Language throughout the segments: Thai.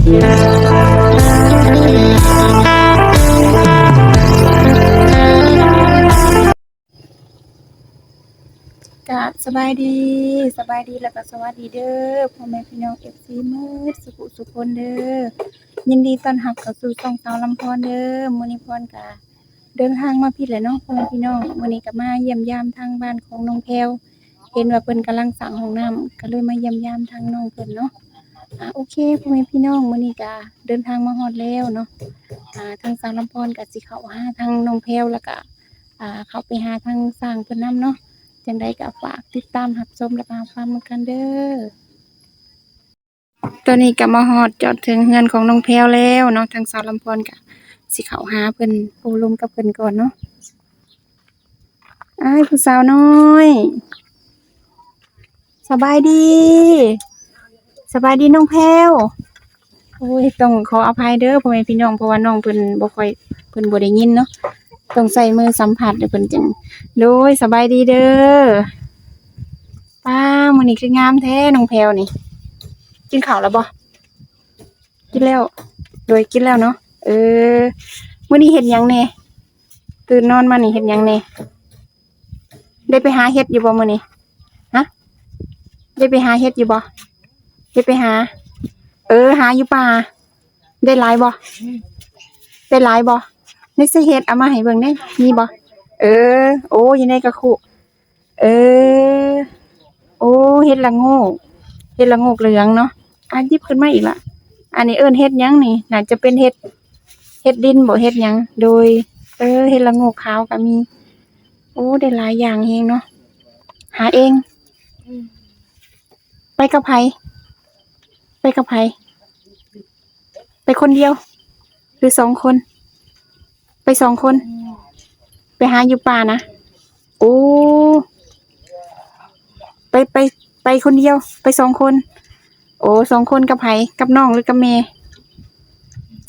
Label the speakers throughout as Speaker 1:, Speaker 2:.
Speaker 1: กะสบายดีสบายดีแล้วก็สวัสดีเด้อพ่อแม่พี่น้อง FC มืดสุขุสุขคนเด้อยินดีต้อนรับเข้าสู่ช่องสาวลำพรเด้อมื้อนี้พรกะเดินทางมาผิดแหละเนาะพ่อแม่พี่น้องมื้อนี้ก็มาเยี่ยมยามทางบ้านของน้องแพรวเห็นว่าเพิ่นกำลังสร้างห้องน้ำก็เลยมาเยี่ยมยามทางน้องเพิ่นเนาะ อ่าโอเคพ่อแม่พี่น้องมื้อนี้ก็เดินทางมาฮอดแล้วเนาะอ่าทางสาวลำพรก็สิเข้าหาทางน้องแพรวแล้วก็อ่าเข้าไปหาทางสร้างเพิ่นนํเนาะจังได้ก็ฝากติดตามรับชมและมาฟังกันเด้อตอนนี้ก็มาฮอดจอดถึงเฮือนของน้องแพรวแล้วเนาะทางสาวลำพรก็สิเข้าหาเพิ่นโอ้ลมกับเพิ่นก่อนเนาะอ้ายผู้สาวน้อย สบายดี สบายดีน้องแพรวโอ้ยต้องขออภัยเด้อพ่อแม่พี่น้องเพราะว่าน้องเพิ่นบ่ค่อยเพิ่นบ่ได้ยินเนาะต้องใส่มือสัมผัสเดี๋ยวเพิ่นจังโดยสบายดีเด้อป้ามื้อนี้คืองามแท้น้องแพรวนี่ กินข้าวแล้วบ่กินแล้ว โดยกินแล้วเนาะเออมื้อนี้เฮ็ดหยังแน่ตื่นนอนมานี่เฮ็ดหยังแน่ได้ไปหาเฮ็ดอยู่บ่มื้อนี้ฮะได้ไปหาเฮ็ดอยู่บ่ ได้ไปหา เออ หาอยู่ป่า ได้หลายบ่ได้หลายบ่ในสิเฮ็ดเอามาให้เบิ่งได้มีบ่เออ โอ้ยในกระคุเออ โอ้เฮ็ดละโงกเฮ็ดละโงกเหลืองเนาะอะหยิบขึ้นมาอีกละอันนี้เอิ้นเฮ็ดหยังนี่ น่าจะเป็นเฮ็ดเฮ็ดดินบ่เฮ็ดหยัง โดย เออเฮ็ดละโงกขาวก็มี โอ้ได้หลายอย่างเองเนาะหาเอง ไปกับไผ ไปกับไผไปคนเดียว หรือสองคน ไปสองคน ไปหาอยู่ป่านะโอ้ไปไปไปคนเดียว ไปสองคน โอ้สองคนกับไผกับน้องหรือกับเม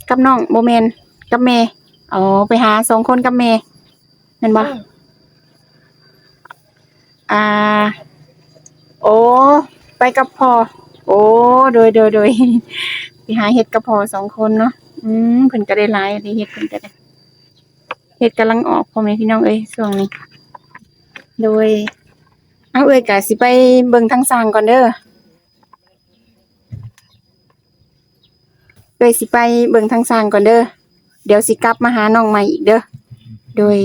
Speaker 1: กับน้องโบแมนกับเมอ๋อไปหาสองคนกับเมเห็นบ่อ่า โอ้ไปกับพ่อ โอ้โดยโดยโดยไปหาเห็ดกับพ่อสองคนเนาะอืมเพิ่นก็ได้หลายได้เห็ดเพิ่นก็ได้เห็ดกำลังออกพ่อแม่พี่น้องเอ้ยช่วงนี้ โดยเอาเอ้ยกะสิไปเบิ่งทางสร้างก่อนเด้อเอ้ยสิไปเบิ่งทางสร้างก่อนเด้อเดี๋ยวสิกลับมาหาน้องใหม่อีกเด้อโดย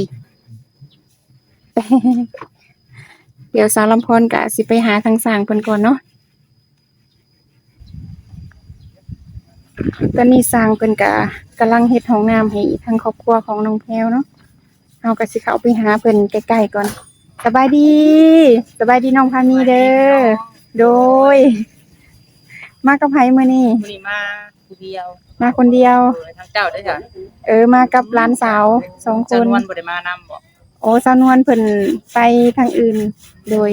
Speaker 1: เดี๋ยวสาวลำพรกะสิไปหาทางสร้างเพิ่นก่อนเนาะ ตอนนี้สร้างเพิ่นกะกำลังเฮ็ดห้องน้ำให้ทางครอบครัวของน้องแพรวเนาะเอากะสิเข้าไปหาเพิ่นใกล้ๆก่อนสบายดีสบายดีน้องพานีเด้อโดย มากับไผมื้อนี้
Speaker 2: มื้อนี้มาผู้เดียว
Speaker 1: มาคนเดียว
Speaker 2: เออทางเจ้าได้อจ้ะ
Speaker 1: เออมากับหลานสาวสองค
Speaker 2: เจ้านนวลบ่ได้มานำบ่
Speaker 1: โอ้สาวนวลเพิ่นไปทางอื่น โดย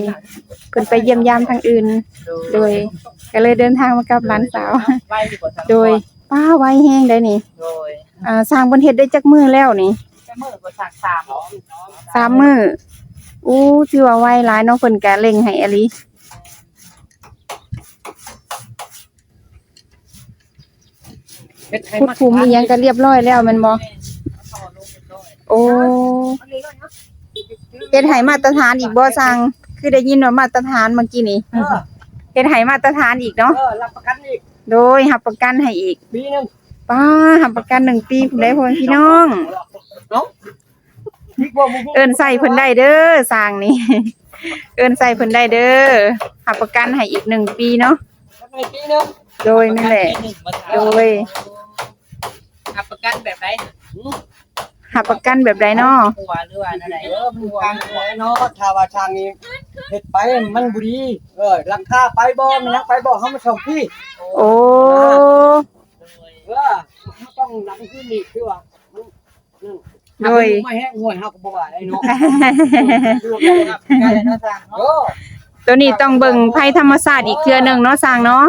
Speaker 1: เพิ่นไปเยี่ยมยามทางอื่น โดยก็เลยเดินทางมากับหลานสาว
Speaker 2: ไปดีกว่าทาง
Speaker 1: โดยป้าไว้แห้งได้นี่
Speaker 2: โดย
Speaker 1: อ่าสร้างเพิ่นเฮ็ดได้จักมื้อแล้วนี่
Speaker 2: จะมื้อบ่สักสาม
Speaker 1: สามมื้ออู้ถือว่าไวหลายเนาะเพิ่นก็เร่งให้อหลี
Speaker 2: เฮ็ดให้
Speaker 1: พูด
Speaker 2: มัน
Speaker 1: ภูมิอิหยังก็เรียบร้อยแล้วแม่นบ่โอ้เฮ็ดให้มาตรฐานอีกบ่สั่งคือได้ยินว่ามาตรฐานเมื่อกี้นี่
Speaker 2: เออ
Speaker 1: เฮ็ดให้มาตรฐานอีกเนาะ
Speaker 2: เออรับประกันอีก
Speaker 1: โดยรับประกันให้อีก
Speaker 2: ปีหนึง
Speaker 1: ป้ารับประกันหนึ่งปีผู้ใดพ่อแม่พี่น้อง
Speaker 2: เนาะอีกบ่บ่บ่
Speaker 1: เอิ้นใส่เพิ่นได้เด้อสร้างนี่ เอิ้นใส่เพิ่นได้เด้อรับประกันให้อีกหนึ่งปีเนาะ
Speaker 2: ไปปีหนึง
Speaker 1: โดยนั่นแหละ โดย
Speaker 2: รับประกันแบบไหน
Speaker 1: รับประกันแบบใดเนาะ
Speaker 2: หัวหรือว่าอันใด
Speaker 3: เออมันทางไหนเนาะถ้าว่าทางนี้เฮ็ดไปมันบ่ดีเออราคาไปบ่มันยังไปบ่เฮามาส่งพี่
Speaker 1: โอ้
Speaker 3: เออเฮาต้องหลังขึ้นนี่คือว่ามันนั่น
Speaker 1: โดย
Speaker 3: ไม่แห้งห่วยเฮาก็บ่ว่าได้เนาะ
Speaker 2: รับประกันเนาะทาง
Speaker 3: เอ
Speaker 2: เนาะ
Speaker 3: อ
Speaker 1: ตัวนี้ต้องเบิ่งภัยธรรมชาติอีกเทื่อหนึงเนาะสร้างเนาะ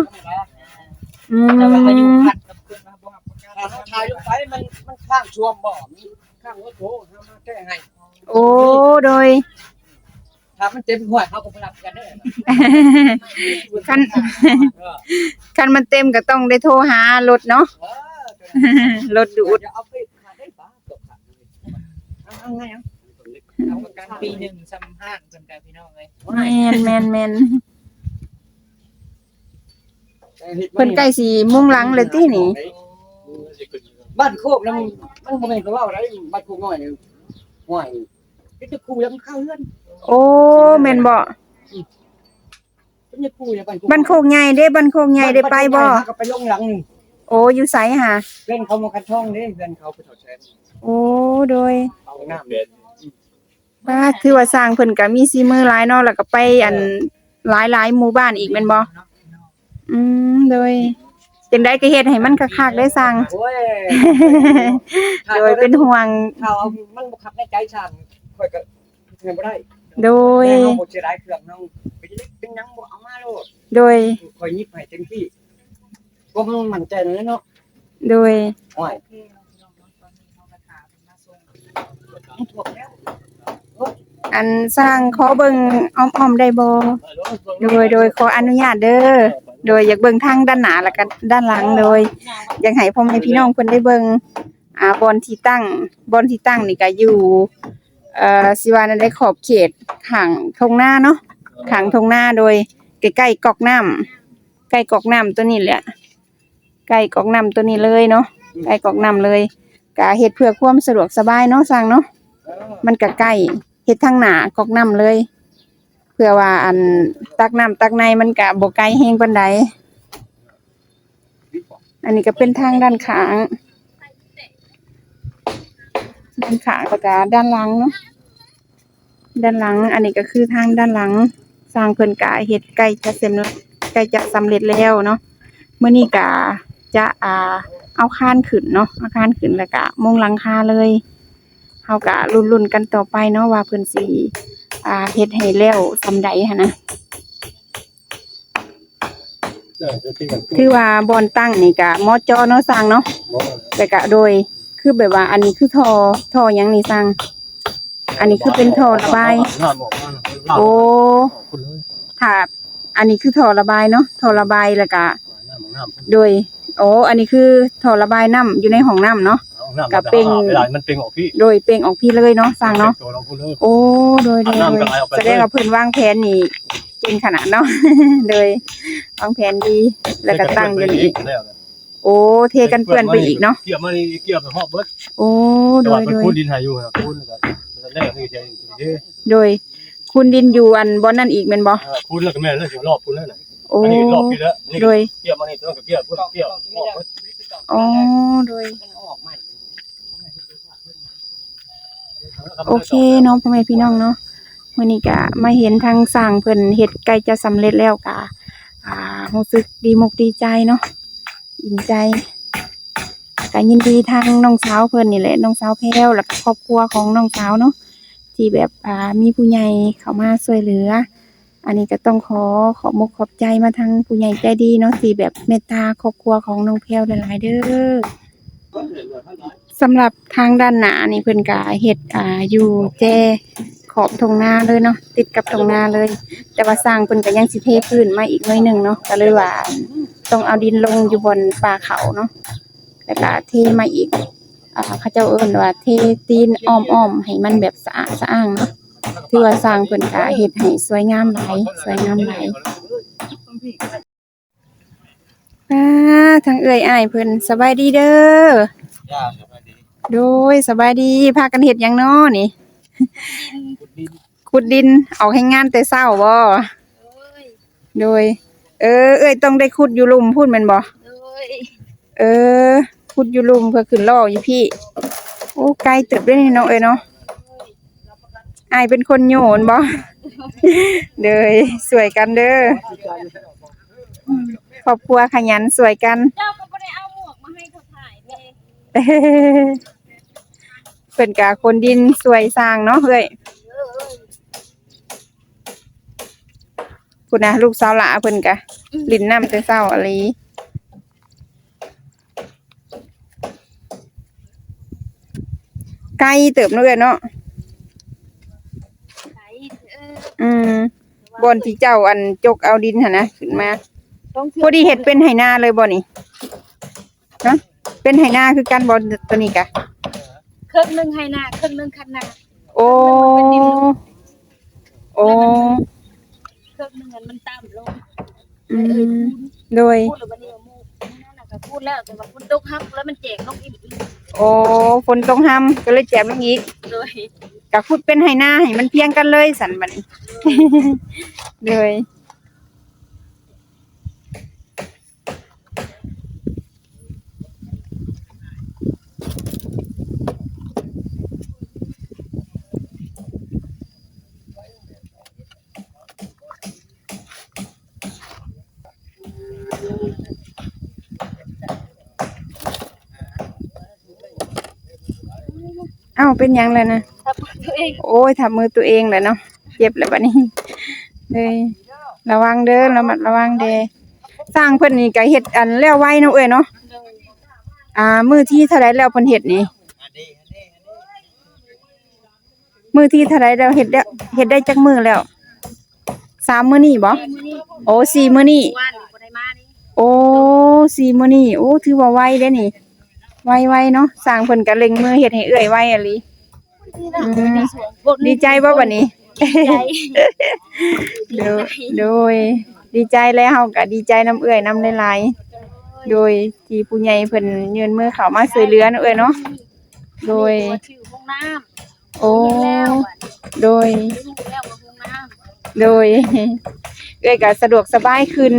Speaker 1: อื
Speaker 2: แต่ว่าก็อยู่
Speaker 1: ม
Speaker 2: ขัดกับขึ้นมาบ่รับประกัน
Speaker 3: ถ้าเฮาถ่ายลงไปมันมันข้างช่วมบ่มี ข้างหัวโถเฮามาแก้ให้
Speaker 1: โอ้โดย
Speaker 3: ถ้ามันเต็มหัวเขาก็บ่รับกันเด้อ
Speaker 1: คันคันมันเต็มก็ต้องได้โทรหารถเนาะ
Speaker 3: เออ
Speaker 1: รถดูด
Speaker 3: จะเอาไปขาดได้ปะตกขาดเลยเอาเอาไงเอา
Speaker 2: เอาประกันปีหนึ่งซ้ำห้างเพิ่นกับพี่น้องเลย
Speaker 1: แมนแมนแมนเพิ่นใกล้สิมุ่งหลังเลยตินี่
Speaker 3: บ้านโคกนั้นมันบ่แม่นก็ว่าอะไรบ้านโคกน้อยนี่ห่วยเป็นจะคู่ยังเข้าเฮือน
Speaker 1: โอ้แม่นบ่
Speaker 3: เป็นจะคู่ยังบ้านโคก
Speaker 1: บ้านโคกใหญ่เด้บ้านโคกใหญ่ได้ไปบ่
Speaker 3: ก็ไปลงหลังนึง
Speaker 1: โอ้อยู่ไสหา
Speaker 3: เล่นเขามาคันช่องเด้เล่นเขาไปถอดแชน
Speaker 1: โอ้โดย
Speaker 3: เอาน้ำเด็ด
Speaker 1: ว่าคือว่าสร้างเพิ่นก็มีซีมือหลายเนาะแล้วก็ไปอันหลายๆหมู่บ้านอีกแม่นบ่อืมโดย จังได๋ก็เฮ็ดให้มันคักๆได้สร้าง
Speaker 3: โอ้ย
Speaker 1: โดยเป็นห่วง
Speaker 3: ข่าวมันบ่คับในใจช่างค่อยก็เงินบ่ได้
Speaker 1: โดย
Speaker 3: แม่น้องบ่เสียดายเครื่องน้องไปเป็นหยังบ่เอามาโลด
Speaker 1: โดย
Speaker 3: คอยยิบให้เต็มที่ก็มันมั่นใจเลยเนาะ
Speaker 1: โดย
Speaker 3: โอ้ย
Speaker 1: อันสร้างขอเบิ่งอ้อมๆได้บ่โดยโดยขออนุญาตเด้อ โดยอยากเบิ่งทางด้านหน้าแล้วก็ด้านหลังโดย อยากให้พ่อแม่พี่น้องเพิ่นได้เบิ่งอ่าบอนที่ตั้งบอนที่ตั้งนี่ก็อยู่เอ่อสิว่านั่นได้ขอบเขตข้างทุ่งนาเนาะข้างทุ่งนาโดยใกล้ๆกอกน้ำใกล้กอกน้ำตัวนี้แหละใกล้กอกน้ำตัวนี้เลยเนาะใกล้กอกน้ำเลยก็เฮ็ดเพื่อความสะดวกสบายเนาะสร้างเนาะมันก็ใกล้เฮ็ดทางหน้ากอกน้ำเลย เพื่อว่าอันตักน้ำตักในมันก็บ่ไกลแฮงปานใดอันนี้ก็เป็นทางด้านข้าง ด้านข้างแล้วก็ด้านหลังเนาะด้านหลัง อันนี้ก็คือทางด้านหลัง สร้างเพิ่นก็เฮ็ดใกล้จะเสร็จแล้วใกล้จะสำเร็จแล้วเนาะเมื้อนี้ก็จะอ่าเอาคานขึ้นเนาะเอาคานขึ้นแล้วก็มุงหลังคาเลยเฮาก็ลุ้นๆกันต่อไปเนาะว่าเพิ่นสิ อ่าเฮ็ดให้แล้วซำใดหันนะคือว่าบอนตั้งนี่ก็มอจอเนาะสร้างเนาะแต่ก็โดยคือแบบว่า อันนี้คือท่อท่อหยังนี่สร้าง อันนี้คือเป็นท่อระบายโอ้ถ้าอันนี้คือท่อระบายเนาะท่อระบายแล้วก็โดยโอ้อันนี้คือท่อระบายน้ำอยู่ในห้องน้ำเนาะ กับเป็ง
Speaker 4: เวลามันเป็งออกพี่
Speaker 1: โดยเปล่งออกพี่เลยเนาะสร้างเนาะ
Speaker 4: ตัวเราพูดเลย
Speaker 1: โอ้โดยโดย
Speaker 4: น้ำ
Speaker 1: โด
Speaker 4: กระ
Speaker 1: ย
Speaker 4: ไรออกไป
Speaker 1: แสดงว่าเพิ่นวางแผนนี่เก่งขนาดเนาะ โดยวางแผนดีแล้วก็ตั้งอยู่นี่อีก โอ้เทกันเปื้อนไปอีกเนาะ
Speaker 4: เกี่ยวมานี่เกี่ยวไปหอบเบิด
Speaker 1: โอ้
Speaker 4: แต่
Speaker 1: โด
Speaker 4: ว่ายเป็น
Speaker 1: โดย
Speaker 4: คูดินหาอยู่นะคูนแล้วก็แรกนี่จะเด้
Speaker 1: โดย คุณดินอยู่อันบ่นั่นอีกแม่นบ่
Speaker 4: คูนแล้วก็แม่เลยสิรอบคูนแล้วน่ะ
Speaker 1: โอ้
Speaker 4: อันนี้รอบพี่แล้วนี่
Speaker 1: โดย
Speaker 4: เกี่ยวมานี่ตัวก็เกี่ยวพุ่นเกี่ยวหอบเบิด
Speaker 1: อ๋อโดย โอเคเนาะพ่อแม่พี่น้องเนาะมื้อนี้ก็มาเห็นทางสร้างเพิ่นเฮ็ดใกล้จะสำเร็จแล้วก็อ่ารู้สึกดีมกดีใจเนาะอิ่มใจก็ยินดีทางน้องสาวเพิ่นนี่แหละน้องสาวแพ้วแล้วก็ครอบครัวของน้องสาวเนาะที่แบบอ่ามีผู้ใหญ่เข้ามาช่วยเหลือ อันนี้ก็ต้องขอขอบมกขอบใจมาทางผู้ใหญ่ใจดีเนาะที่แบบเมตตาครอบครัวของน้องแพ้วหลายๆเด้อ สำหรับทางด้านหน้านี่เพิ่นก็เฮ็ดอ่าอยู่แจขอบทงนาเลยเนาะติดกับทงนาเลย แต่ว่าสร้างเพิ่นก็ยังสิเทพื้นมาอีกหน่อยหนึงเนาะก็เลยว่าต้องเอาดินลงอยู่บนป่าเขาเนาะแล้วก็เทมาอีกอ่าเขาเจ้าเอิ้นว่าเทตีนอ้อมๆให้มันแบบสะอาดสะอ้างเนาะถือว่าสร้างเพิ่นก็เฮ็ดให้สวยงามหลายสวยงามหลายอ่าทางเอื้อยอ้ายเพิ่นสบายดีเด้อ โดยสบายดีพากันเฮ็ดหยังน้อนี่ ขุดดินออกให้งานแต่เช้าบ่โดย เออ เอ้ยต้องได้ขุดอยู่หลุมพูดแม่นบ่เออขุดอยู่หลุมเพื่อขึ้นล่ออยู่พี่ โอ้ไกลเติบได้นี่เนาะเอ้ยเนาะอายเป็นคนโยนบ่ เด้ยสวยกันเด้อครอบครัวขยันสวยกัน
Speaker 5: เจ้าก็ไม่ได้เอาหมวกมาให้เขาถ่ายเลย
Speaker 1: เพิ่นกะคนดินสวยสร้างเนาะเอ้ยพุ่นะลูกสาวหลาเพิ่นกะลินน้ำแต่เช้าอะไรไกลเติบเนาะเอ้ยเนาะ
Speaker 5: อื
Speaker 1: มบอนที่เจ้าอันจกเอาดินหั่นนะขึ้นมาพอดีเห็ดเป็นไหนาเลยบ่นี่ฮะเป็นไหนาคือกันบ่ตัวนี้กะ
Speaker 5: ครึ่งหนึงให้หน้าครึ่งหนึงคันหน้า
Speaker 1: โอ้โอ้
Speaker 5: ครึ่งหนึงอันมันต่ำลง
Speaker 1: อืมโดย
Speaker 5: พูดแล้วบัดนี้ว่าหมู่นั่นน่ะก็พูดแล้วแต่ว่าคุณตกฮับแล้วมันแจกนกอิ่ม
Speaker 1: โอ้ฝนตกห้ำก็เลยแจมลงอีก
Speaker 5: ๆเลย
Speaker 1: กะขุดเป็นไหนาให้มันเพียงกันเลยสันบัดนี้เลย อ้าเป็นหยังเลยนะ
Speaker 5: ถ้าตัวเอง
Speaker 1: โอ้ยทับมือตัวเองเลยเนาะเจ็บเลยบัดนี้เลยระวังเด้อระมัดระวังเด้อสร้างเพิ่นนี่ก็เฮ็ดอันแล้วไว้เนาะเอ้ยเนาะ
Speaker 5: เลย
Speaker 1: อ่า มือที่เท่าไรแล้วเพิ่นเฮ็ดนี่มือที่เท่าไรแล้วเฮ็ดแล้วเฮ็ดได้จักมือแล้วสามมื้อนี่บ่
Speaker 5: มื้อนี้
Speaker 1: โอ้สี่มื้อนี่
Speaker 5: ว่านนี่บ่ได้มานี่
Speaker 1: โอ้สี่มื้อนี่โอ้ถือว่าไวเด้นี่ ไวๆเนาะสร้างเพิ่นก็เล็งมือเฮ็ดให้เอื้อยไวอะลิอืมดีใจบ่บัดนี้
Speaker 5: ใจ
Speaker 1: โดยโดย ดีใจแล้วเฮาก็ดีใจน้ำเอื้อยน้ำหลายๆโดยที่ผู้ใหญ่เพิ่นยื่นมือเข้ามาช่วยเหลือเนาะเอ้ยเนาะโดย
Speaker 5: ชื่อห้องน้ำ
Speaker 1: โอ้
Speaker 5: เห็นแล้วอะ
Speaker 1: โดย
Speaker 5: รู้แล้วว่าห้องน้ำ
Speaker 1: โดยเอ้ยก็สะดวกสบายขึ้น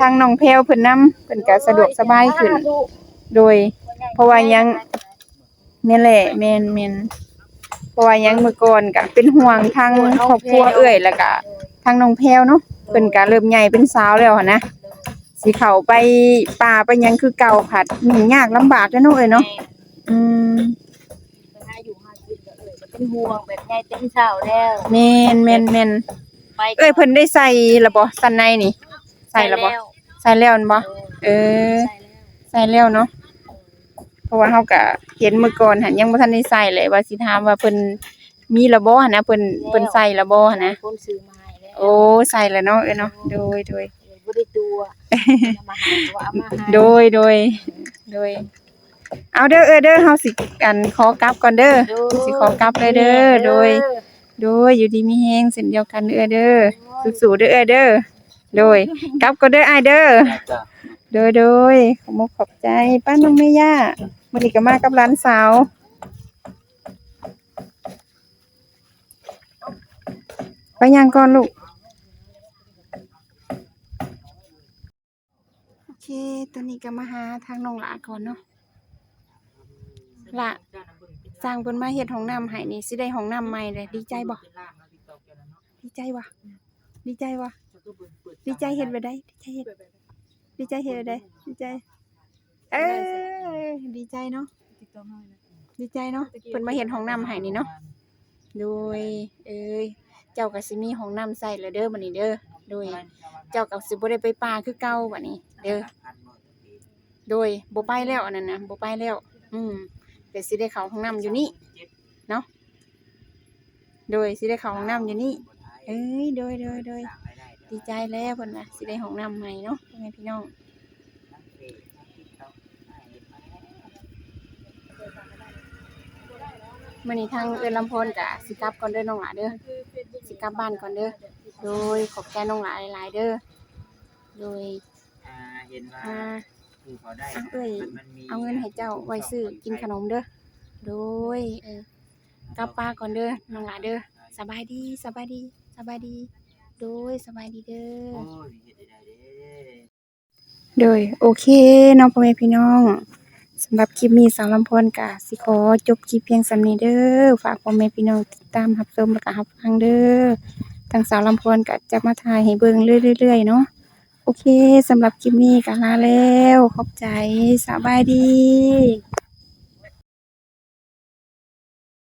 Speaker 1: ทางน้องแพรวเพิ่นนํเพิ่นก็สะดวกสบายขึ้น โดยเพ ราะว่ายังแม่นแหละแม่นแม่นเพราะว่ายังเมื่อก่อนก็เป็นห่วงทางครอบครัวเอ้ยแล้วก็ทางน้องแพรวเนาะเพิ่นก็เริ่มใหญ่เป็นสาวแล้วหั้นนะสิเข้าไปป่าไปหยังคือเก่าผัดยุ่งยากลำบากเด้อเนาะเอ้ยเนาะอืม
Speaker 5: หาอยู่หากินก็เอ่ยก็เป็นห่วงแบบใหญ่เต็มเช้าแล้ว
Speaker 1: แม่นแม่นแม่น
Speaker 5: ไป
Speaker 1: เอ้ยเพิ่นได้ใส่ละบ่สันในนี่ ใส่ละบ่ใส่แล้วนั่นบ่เออ
Speaker 5: ใส่แล้ว
Speaker 1: ใส่แล้วเนาะ เพราะว่าเฮาก็เห็นเมื่อก่อนหั่นยังบ่ทันได้ใส่เลยว่าสิถามว่าเพิ่นมีระบ่หั่นนะเพิ่นเพิ่นใส่ระบ่หั่นนะ
Speaker 5: คนซื้อมาให้แล้ว
Speaker 1: โอ้ใส่แล้วเนาะเอ้ยเนาะโดยโดย
Speaker 5: บ่ได้ตัวเอามาให้ตัวเอามาให้
Speaker 1: โดยโดยโดยเอาเด้อเอ้ยเด้อเฮาสิอันขอกลับก่อนเด้อสิขอกลับเลยเด้อโดย โดยอยู่ดีมีแฮงเส้นเดียวกันเอ้ยเด้อสู้ๆเด้อเอ้ยเด้อโดยกลับก็เด้ออ้ายเด้อ
Speaker 3: จ้ะ
Speaker 1: โดยโดยขอมกขอบใจป้าน้องแม่ย่า วันนี้ก็มากับร้านสาวไปยังก่อนลูก โอเคตอนนี้ก็มาหาทางนองหลาก่อนเนาะละสร้างเพิ่นมาเฮ็ดห้องน้ำให้นี่สิได้ห้องน้ำใหม่เลยดีใจบ่ดีใจบ่ดีใจบ่ดีใจเฮ็ดไปได้ ดีใจเฮ็ดดีใจเฮ็ดได้ดีใจ เออ ดีใจเนาะดีใจเนาะเพิ่นมาเฮ็ดห้องน้ำให้นี่เนาะโดยเอ้ยเจ้าก็สิมีห้องน้ำใส่แล้วเด้อบัดนี้เด้อโดย เจ้าก็สิบ่ได้ไปป่าคือเก่าบัดนี้ เด้อโดยบ่ไปแล้วอันนั้นนะบ่ไปแล้ว อืมแต่สิได้เข้าห้องน้ำอยู่นี่เนาะโดยสิได้เข้าห้องน้ำอยู่นี่เอ้ยโดยโดยโดยดีใจแล้วเพิ่นน่ะสิได้ห้องน้ำใหม่เนาะพ่อแม่พี่น้อง มื่อนี้ทางเอือนลำพนกะสิกลับก่อนเด้อน้องหลาเด้อสิกลับบ้านก่อนเด้อโดยขอบใจน้องหลาหลายๆเด้อโดย
Speaker 2: อ่าเห็นว่า
Speaker 1: อ่า
Speaker 2: ผู้เขาได้
Speaker 1: อะเอ้ย
Speaker 2: มันมี
Speaker 1: เอาเงินให้เจ้าไว้ซื้อกินขนมเด้อโดยเออกลับป้านก่อนเด้อน้องหลาเด้อสบายดีสบายดีสบายดี โดยสบายดีเด้อ
Speaker 2: โอ้ยเฮ็ดได้เด้
Speaker 1: โดยโอเคน้องพ่อแม่พี่น้อง สำหรับคลิปนี้สาวลำพนกะสิขอจบคลิปเพียงสำนี้เด้อฝากพ่อแม่พี่น้องติดตามรับชมและก็รับฟังเด้อทางสาวลำพนกะจะมาถ่ายให้เบิ่งเรื่อยๆเนาะโอเคสำหรับคลิปนี้ก็ลาแล้ว ขอบใจสบายดี